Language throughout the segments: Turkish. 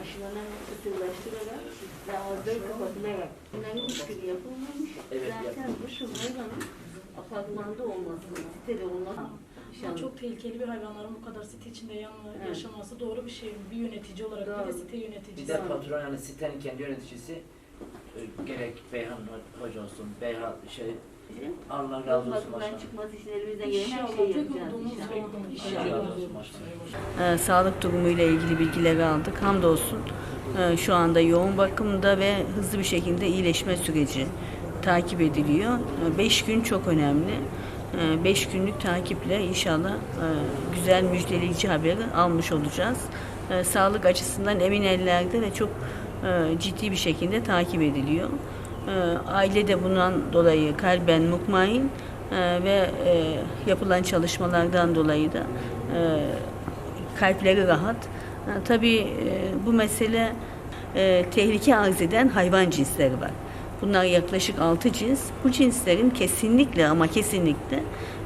aşılanan kısırlaştırarak ve ağızları kapatılarak bunların hiçbiri yapılmamış. Evet, Zaten bu şu hayvanın apartmanda olması, sitede olması Yani çok tehlikeli bir hayvanların bu kadar site içinde yan- Evet. yaşaması doğru bir şey. mi? Bir yönetici olarak bir Doğru. de site Bir yöneticisi. de patron yani sitenin kendi yöneticisi gerek Beyhan Ho- Hoca olsun, Beyhan şey Allah razı olsun başkanım. çıkması için elimizden gelen her şeyi yapacağız inşallah. Allah İnşallah. razı olsun başkanım. Ee, sağlık durumuyla ilgili bilgileri aldık. Hamdolsun e, şu anda yoğun bakımda ve hızlı bir şekilde iyileşme süreci takip ediliyor. 5 gün çok önemli. 5 günlük takiple inşallah e, güzel müjdeleyici haberi almış olacağız. Sağlık açısından emin ellerde ve çok ciddi bir şekilde takip ediliyor. E, Aile de bundan dolayı kalben mutmain e, ve e, yapılan çalışmalardan dolayı da e, kalpleri rahat. Ha, tabii e, bu mesele e, tehlike arz eden hayvan cinsleri var. Bunlar yaklaşık 6 cins. Bu cinslerin kesinlikle ama kesinlikle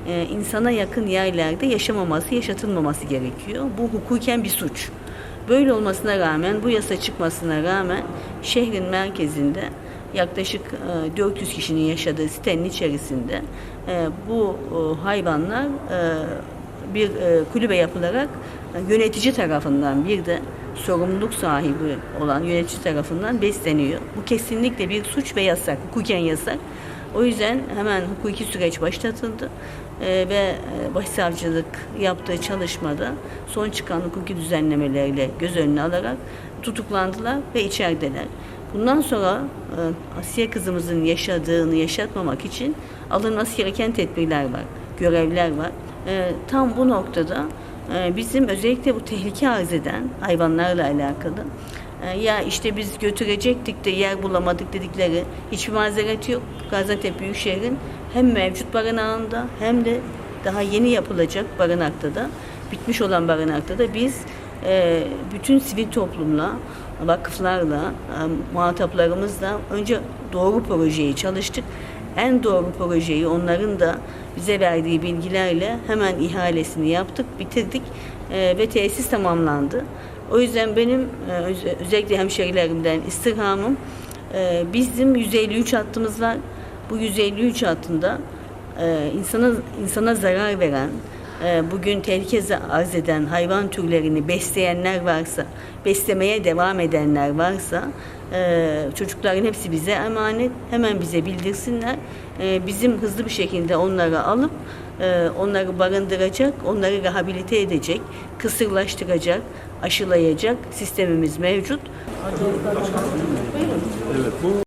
e, insana yakın yerlerde yaşamaması, yaşatılmaması gerekiyor. Bu hukuken bir suç. Böyle olmasına rağmen, bu yasa çıkmasına rağmen şehrin merkezinde yaklaşık e, 400 kişinin yaşadığı sitenin içerisinde e, bu e, hayvanlar e, bir e, kulübe yapılarak e, yönetici tarafından bir de sorumluluk sahibi olan yönetici tarafından besleniyor. Bu kesinlikle bir suç ve yasak, hukuken yasak. O yüzden hemen hukuki süreç başlatıldı E, ve e, başsavcılık yaptığı çalışmada son çıkan hukuki düzenlemelerle göz önüne alarak tutuklandılar ve içerideler. Bundan sonra e, Asiye kızımızın yaşadığını yaşatmamak için alınması gereken tedbirler var, görevler var. E, tam bu noktada e, bizim özellikle bu tehlike arz eden hayvanlarla alakalı ya işte biz götürecektik de yer bulamadık dedikleri hiçbir mazeret yok. Gaziantep Büyükşehir'in hem mevcut barınağında hem de daha yeni yapılacak barınakta da bitmiş olan barınakta da biz e, bütün sivil toplumla, vakıflarla, e, muhataplarımızla önce doğru projeyi çalıştık. En doğru projeyi onların da bize verdiği bilgilerle hemen ihalesini yaptık, bitirdik e, ve tesis tamamlandı. O yüzden benim e, öz- özellikle hemşerilerimden istirhamım e, bizim 153 hattımız var. Bu 153 hattında e, insana insana zarar veren, bugün tehlike arz eden hayvan türlerini besleyenler varsa, beslemeye devam edenler varsa e, çocukların hepsi bize emanet. Hemen bize bildirsinler. E, bizim hızlı bir şekilde onları alıp e, onları barındıracak, onları rehabilite edecek, kısırlaştıracak, aşılayacak sistemimiz mevcut. Evet, bu